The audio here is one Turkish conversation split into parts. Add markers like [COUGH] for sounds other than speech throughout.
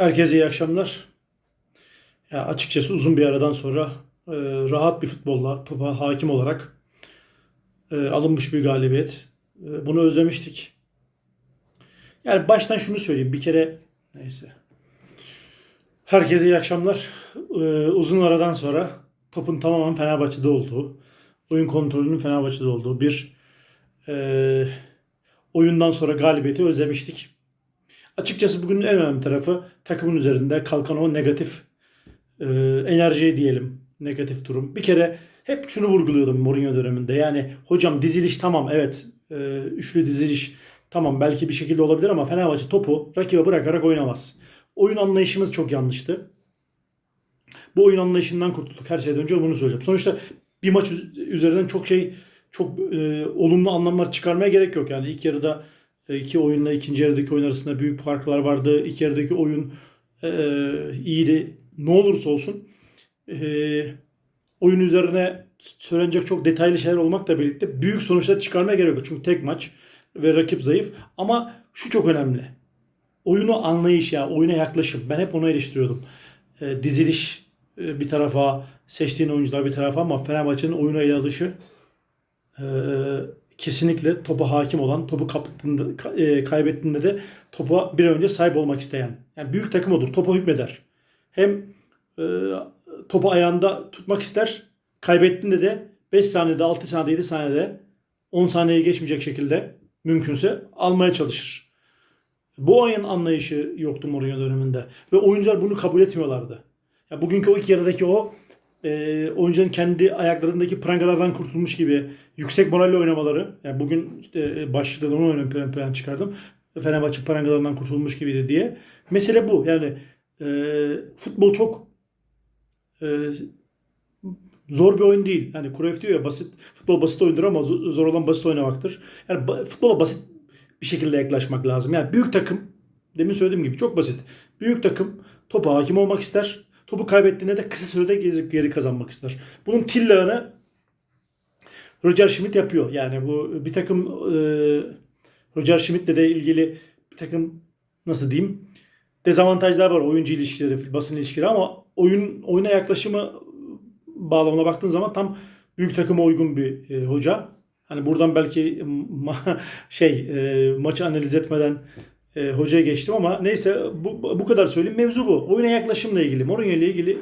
Herkese iyi akşamlar. Ya açıkçası uzun bir aradan sonra e, rahat bir futbolla topa hakim olarak e, alınmış bir galibiyet. E, bunu özlemiştik. Yani baştan şunu söyleyeyim. Bir kere neyse. Herkese iyi akşamlar. E, uzun aradan sonra topun tamamen Fenerbahçe'de olduğu, oyun kontrolünün Fenerbahçe'de olduğu bir e, oyundan sonra galibiyeti özlemiştik. Açıkçası bugünün en önemli tarafı takımın üzerinde kalkan o negatif e, enerji diyelim. Negatif durum. Bir kere hep şunu vurguluyordum Mourinho döneminde. Yani hocam diziliş tamam evet e, üçlü diziliş tamam belki bir şekilde olabilir ama Fenerbahçe topu rakibe bırakarak oynamaz. Oyun anlayışımız çok yanlıştı. Bu oyun anlayışından kurtulduk. Her şeyden önce bunu söyleyeceğim. Sonuçta bir maç üz- üzerinden çok şey çok e, olumlu anlamlar çıkarmaya gerek yok. Yani ilk yarıda iki oyunla ikinci yarıdaki oyun arasında büyük farklar vardı. İlk yarıdaki oyun e, iyiydi. Ne olursa olsun e, oyun üzerine söylenecek çok detaylı şeyler olmakla birlikte büyük sonuçlar çıkarmaya gerek yok. Çünkü tek maç ve rakip zayıf. Ama şu çok önemli. Oyunu anlayış ya, oyuna yaklaşım. Ben hep onu eleştiriyordum. E, diziliş e, bir tarafa, seçtiğin oyuncular bir tarafa ama Fenerbahçe'nin oyuna ele alışı e, kesinlikle topa hakim olan, topu kaptığında, ka- e, kaybettiğinde de topa bir önce sahip olmak isteyen. Yani büyük takım odur. Topa hükmeder. Hem e, topu ayağında tutmak ister. Kaybettiğinde de 5 saniyede, 6 saniyede, 7 saniyede 10 saniyeyi geçmeyecek şekilde mümkünse almaya çalışır. Bu oyun anlayışı yoktu Mourinho döneminde. Ve oyuncular bunu kabul etmiyorlardı. Ya bugünkü o ilk yarıdaki o e, oyuncuların kendi ayaklarındaki prangalardan kurtulmuş gibi yüksek moralle oynamaları. Yani bugün e, başlıkta da onu ön plan, plan çıkardım. Fenerbahçe prangalarından kurtulmuş gibiydi diye. Mesele bu. Yani e, futbol çok e, zor bir oyun değil. Yani Cruyff diyor ya basit futbol basit oyundur ama zo- zor olan basit oynamaktır. Yani ba- futbola basit bir şekilde yaklaşmak lazım. Yani büyük takım demin söylediğim gibi çok basit. Büyük takım topa hakim olmak ister. Topu kaybettiğinde de kısa sürede geri, kazanmak ister. Bunun tillağını Roger Schmidt yapıyor. Yani bu bir takım e, Roger Schmidt'le de ilgili bir takım nasıl diyeyim dezavantajlar var oyuncu ilişkileri, basın ilişkileri ama oyun oyuna yaklaşımı bağlamına baktığın zaman tam büyük takıma uygun bir e, hoca. Hani buradan belki ma- [LAUGHS] şey e, maçı analiz etmeden e, hocaya geçtim ama neyse bu, bu kadar söyleyeyim. Mevzu bu. Oyuna yaklaşımla ilgili. Mourinho ile ilgili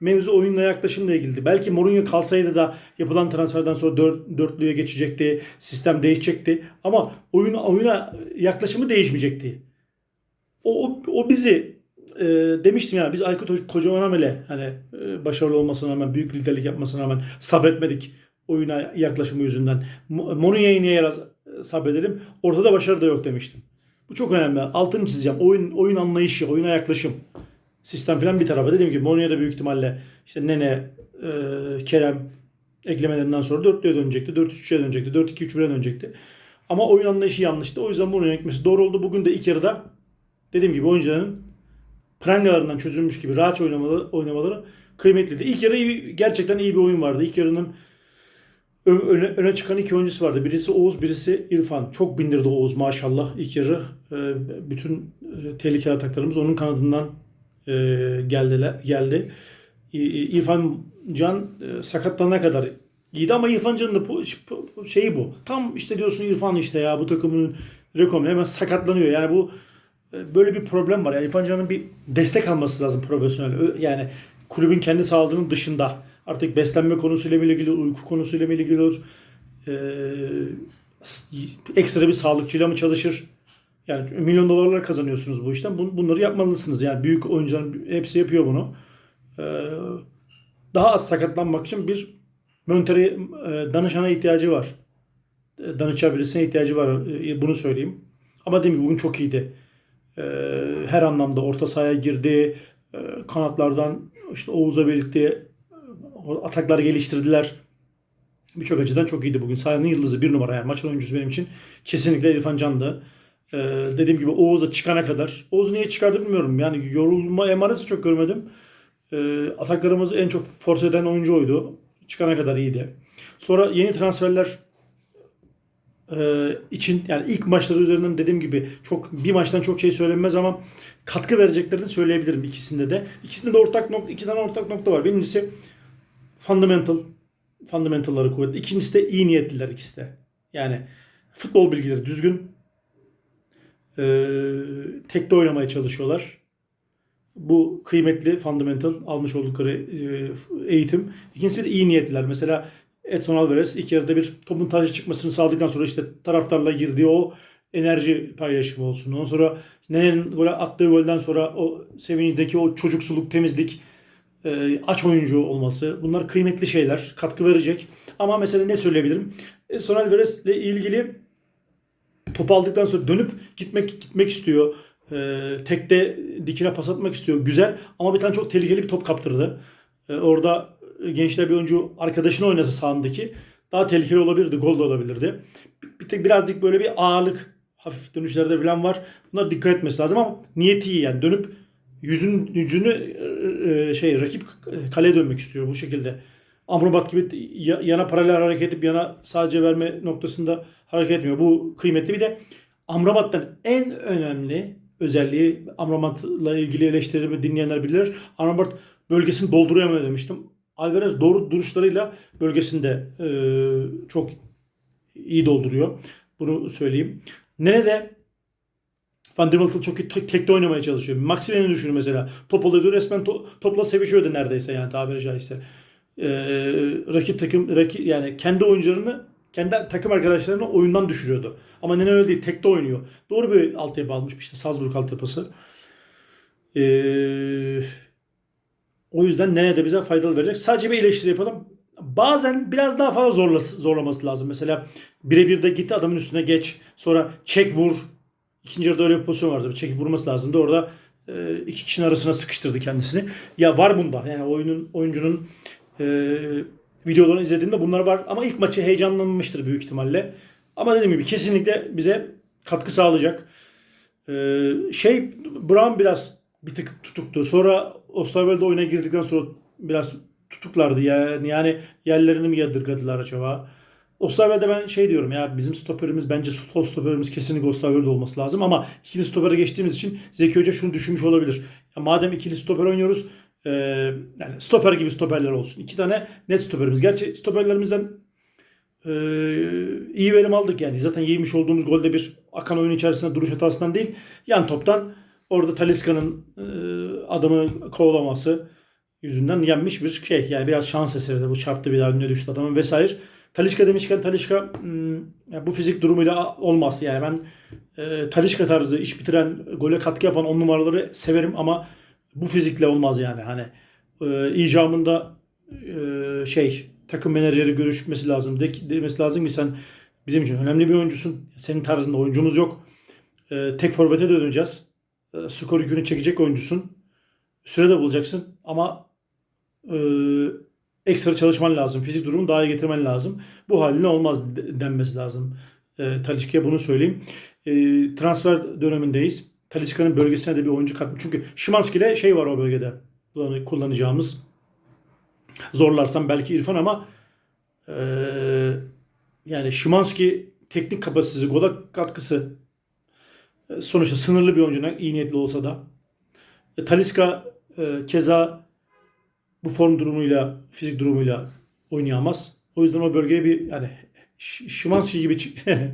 mevzu oyunla yaklaşımla ilgili. Belki Mourinho kalsaydı da yapılan transferden sonra dört, dörtlüye geçecekti. Sistem değişecekti. Ama oyun, oyuna yaklaşımı değişmeyecekti. O, o, o bizi e, demiştim yani biz Aykut Kocaman'a bile hani e, başarılı olmasına rağmen büyük liderlik yapmasına rağmen sabretmedik oyuna yaklaşımı yüzünden. Mo- Mourinho'yu niye sabredelim? Ortada başarı da yok demiştim. Bu çok önemli. Altını çizeceğim. Oyun oyun anlayışı, oyuna yaklaşım. Sistem falan bir tarafa. Dediğim gibi Mourinho da büyük ihtimalle işte Nene, e, Kerem eklemelerinden sonra 4'lüye dönecekti. 4-3'e dönecekti. 4-2-3-1'e dönecekti. Ama oyun anlayışı yanlıştı. O yüzden Mourinho'ya gitmesi doğru oldu. Bugün de ilk yarıda dediğim gibi oyuncuların prangalarından çözülmüş gibi rahat oynamaları, oynamaları kıymetliydi. İlk yarı gerçekten iyi bir oyun vardı. İlk yarının öne, öne çıkan iki oyuncusu vardı. Birisi Oğuz, birisi İrfan. Çok bindirdi Oğuz maşallah ilk yarı. E, bütün e, tehlikeli ataklarımız onun kanadından e, geldiler, geldi. İrfan Can e, sakatlanana kadar iyiydi ama İrfan Can'ın da şeyi bu. Tam işte diyorsun İrfan işte ya bu takımın rekomu hemen sakatlanıyor. Yani bu böyle bir problem var. Yani İrfan Can'ın bir destek alması lazım profesyonel. Yani kulübün kendi sağlığının dışında. Artık beslenme konusuyla ilgili, uyku konusuyla ilgili olur? E, s- ekstra bir sağlıkçıyla mı çalışır? Yani milyon dolarlar kazanıyorsunuz bu işten. Bun- Bunları yapmalısınız. Yani büyük oyuncuların hepsi yapıyor bunu. E, daha az sakatlanmak için bir Mönter'e e, danışana ihtiyacı var. E, Danışacağı birisine ihtiyacı var. E, Bunu söyleyeyim. Ama dediğim gibi bugün çok iyiydi. Her anlamda orta sahaya girdi. Kanatlardan işte Oğuz'la birlikte ataklar geliştirdiler. Birçok açıdan çok iyiydi bugün. Sahanın yıldızı bir numara yani maçın oyuncusu benim için kesinlikle İrfan Can'dı. Ee, dediğim gibi Oğuz'a çıkana kadar. Oğuz niye çıkardı bilmiyorum. Yani yorulma emaresi çok görmedim. Ee, ataklarımızı en çok force eden oyuncu oydu. Çıkana kadar iyiydi. Sonra yeni transferler e, için yani ilk maçları üzerinden dediğim gibi çok bir maçtan çok şey söylenmez ama katkı vereceklerini söyleyebilirim ikisinde de. İkisinde de ortak nokta, iki tane ortak nokta var. Birincisi fundamental, fundamentalları kuvvetli. İkincisi de iyi niyetliler ikisi de. Yani futbol bilgileri düzgün. E, tekte oynamaya çalışıyorlar. Bu kıymetli fundamental almış oldukları e, eğitim. İkincisi de iyi niyetliler. Mesela Edson Alvarez ilk yarıda bir topun taca çıkmasını sağladıktan sonra işte taraftarla girdiği o enerji paylaşımı olsun. Ondan sonra Nene'nin gol attığı golden sonra o sevincindeki o çocuksuluk, temizlik, aç oyuncu olması bunlar kıymetli şeyler. Katkı verecek. Ama mesela ne söyleyebilirim? Edson Alvarez ile ilgili top aldıktan sonra dönüp gitmek gitmek istiyor. E, tekte dikine pas atmak istiyor. Güzel ama bir tane çok tehlikeli bir top kaptırdı. E, orada gençler bir oyuncu arkadaşını oynasa sahandaki daha tehlikeli olabilirdi. Gol de olabilirdi. Bir tek birazcık böyle bir ağırlık hafif dönüşlerde falan var. Bunlara dikkat etmesi lazım ama niyeti iyi yani. Dönüp yüzün yüzünü e, şey rakip kaleye dönmek istiyor bu şekilde. Amrabat gibi ya- yana paralel hareket edip yana sadece verme noktasında hareket etmiyor. Bu kıymetli. Bir de Amrabat'tan en önemli özelliği Amrabat'la ilgili eleştirilerimi dinleyenler bilir. Amrabat bölgesini dolduruyor demiştim. Alvarez doğru duruşlarıyla bölgesinde e, çok iyi dolduruyor. Bunu söyleyeyim. Nerede Van der Waal çok iyi tek, tekte oynamaya çalışıyor. Maximen'i düşün mesela. Top alıyordu resmen to- topla sevişiyordu neredeyse yani tabiri caizse. Ee, rakip takım rakip yani kendi oyuncularını kendi takım arkadaşlarını oyundan düşürüyordu. Ama Nene öyle değil. Tekte oynuyor. Doğru bir altyapı almış. İşte Salzburg altyapısı. Ee, o yüzden Nene de bize faydalı verecek. Sadece bir eleştiri yapalım. Bazen biraz daha fazla zorlası, zorlaması lazım. Mesela birebir de git adamın üstüne geç. Sonra çek vur. İkinci yarıda öyle bir pozisyon vardı. Çekip vurması lazımdı. Orada e, iki kişinin arasına sıkıştırdı kendisini. Ya var bunda. Yani oyunun oyuncunun e, videolarını izlediğimde bunlar var. Ama ilk maçı heyecanlanmıştır büyük ihtimalle. Ama dediğim gibi kesinlikle bize katkı sağlayacak. E, şey Brown biraz bir tık tutuktu. Sonra Osterwelde oyuna girdikten sonra biraz tutuklardı. Yani, yani yerlerini mi yadırgadılar acaba? Osterwelde ben şey diyorum ya bizim stoperimiz bence sol stoperimiz kesinlikle Osterwelde olması lazım ama ikili stopere geçtiğimiz için Zeki Hoca şunu düşünmüş olabilir. Ya madem ikili stoper oynuyoruz e, yani stoper gibi stoperler olsun. İki tane net stoperimiz. Gerçi stoperlerimizden e, iyi verim aldık yani. Zaten yemiş olduğumuz golde bir akan oyun içerisinde duruş hatasından değil. Yan toptan orada Taliska'nın e, adamı kovalaması yüzünden yenmiş bir şey. Yani biraz şans eseri de bu çarptı bir daha önüne düştü adamın vesaire. Talişka demişken Talişka hmm, ya bu fizik durumuyla olmaz. Yani ben e, Talişka tarzı iş bitiren, gole katkı yapan on numaraları severim ama bu fizikle olmaz yani. Hani e, icamında e, şey takım menajeri görüşmesi lazım. De, demesi lazım ki sen bizim için önemli bir oyuncusun. Senin tarzında oyuncumuz yok. E, tek forvete döneceğiz. E, skor yükünü çekecek oyuncusun. Süre de bulacaksın ama e, ekstra çalışman lazım. Fizik durumu daha iyi getirmen lazım. Bu haline olmaz de- denmesi lazım. E, Talisca'ya bunu söyleyeyim. E, transfer dönemindeyiz. Talisca'nın bölgesine de bir oyuncu katmış. Çünkü Şimanski ile şey var o bölgede kullan- kullanacağımız. Zorlarsam belki İrfan ama e, yani Şimanski teknik kapasitesi, gola katkısı sonuçta sınırlı bir oyuncu iyi niyetli olsa da. E, Talisca e, keza bu form durumuyla, fizik durumuyla oynayamaz. O yüzden o bölgeye bir yani Şimanski gibi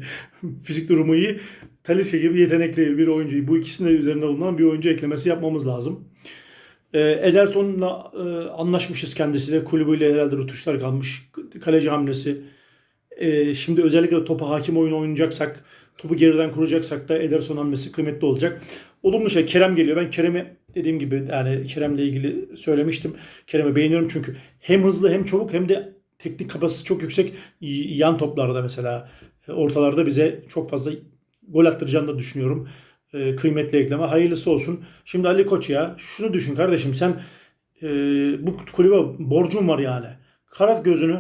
[LAUGHS] fizik durumu iyi, Talisca gibi yetenekli bir oyuncuyu, bu ikisinin de üzerinde bulunan bir oyuncu eklemesi yapmamız lazım. E, Ederson'la anlaşmışız kendisiyle. Kulübüyle herhalde rutuşlar kalmış. Kaleci hamlesi. E, şimdi özellikle topa hakim oyun oynayacaksak, topu geriden kuracaksak da Ederson hamlesi kıymetli olacak. Olumlu şey Kerem geliyor. Ben Kerem'i dediğim gibi yani Kerem'le ilgili söylemiştim. Kerem'i beğeniyorum çünkü hem hızlı hem çabuk hem de teknik kapasitesi çok yüksek. Yan toplarda mesela e, ortalarda bize çok fazla gol attıracağını da düşünüyorum. E, kıymetli ekleme. Hayırlısı olsun. Şimdi Ali Koç ya şunu düşün kardeşim sen e, bu kulübe borcun var yani. Karat gözünü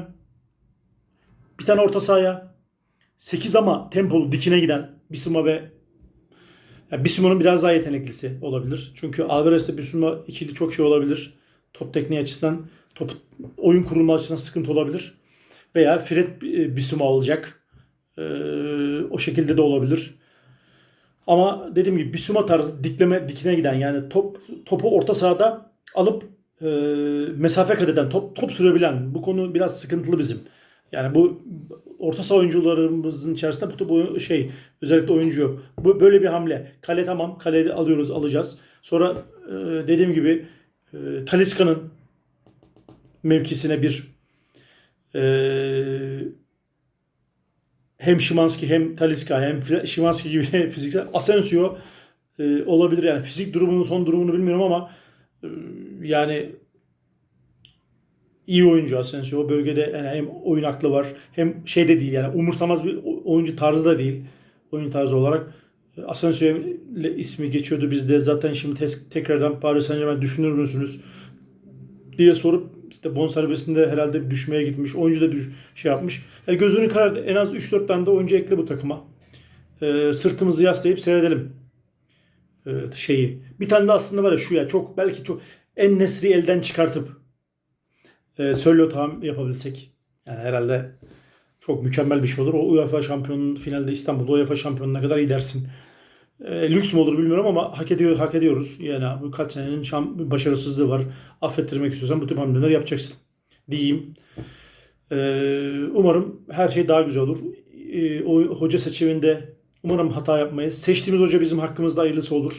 bir tane orta sahaya 8 ama tempolu dikine giden Bisuma ve yani Bisuma'nın biraz daha yeteneklisi olabilir. Çünkü Alvarez'le Bisuma ikili çok şey olabilir. Top tekniği açısından, top oyun kurulma açısından sıkıntı olabilir. Veya Fred e, Bisuma olacak. Ee, o şekilde de olabilir. Ama dediğim gibi Bisuma tarzı dikleme dikine giden yani top topu orta sahada alıp e, mesafe kat eden top top sürebilen bu konu biraz sıkıntılı bizim. Yani bu orta saha oyuncularımızın içerisinde bu topu şey özellikle oyuncu yok. Bu böyle bir hamle. Kale tamam. Kale alıyoruz, alacağız. Sonra e, dediğim gibi e, Talisca'nın mevkisine bir e, hem Şimanski hem Talisca hem Şimanski gibi [LAUGHS] fiziksel Asensio e, olabilir yani fizik durumunun son durumunu bilmiyorum ama e, yani iyi oyuncu Asensio. Bölgede yani hem oyun aklı var hem şey de değil yani umursamaz bir oyuncu tarzı da değil. Oyun tarzı olarak Asensio ismi geçiyordu bizde. Zaten şimdi tes- tekrardan Paris Saint-Germain düşünür müsünüz diye sorup işte bonservisinde herhalde düşmeye gitmiş. Oyuncu da düş, şey yapmış. Yani gözünü karardı. En az 3-4 tane de oyuncu ekle bu takıma. E, sırtımızı yaslayıp seyredelim e, şeyi. Bir tane de aslında var ya şu ya çok belki çok en Nesri elden çıkartıp e, Sörloth tam yapabilsek. Yani herhalde çok mükemmel bir şey olur. O UEFA şampiyonun finalde İstanbul'da UEFA şampiyonuna kadar gidersin. E, lüks mü olur bilmiyorum ama hak ediyor hak ediyoruz. Yani bu kaç senenin şam, başarısızlığı var. Affettirmek istiyorsan bu tip hamleler yapacaksın. Diyeyim. E, umarım her şey daha güzel olur. E, o hoca seçiminde umarım hata yapmayız. Seçtiğimiz hoca bizim hakkımızda hayırlısı olur.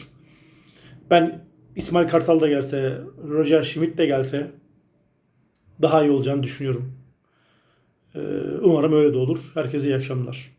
Ben İsmail Kartal da gelse, Roger Schmidt de gelse daha iyi olacağını düşünüyorum. Ee, Umarım öyle de olur. Herkese iyi akşamlar.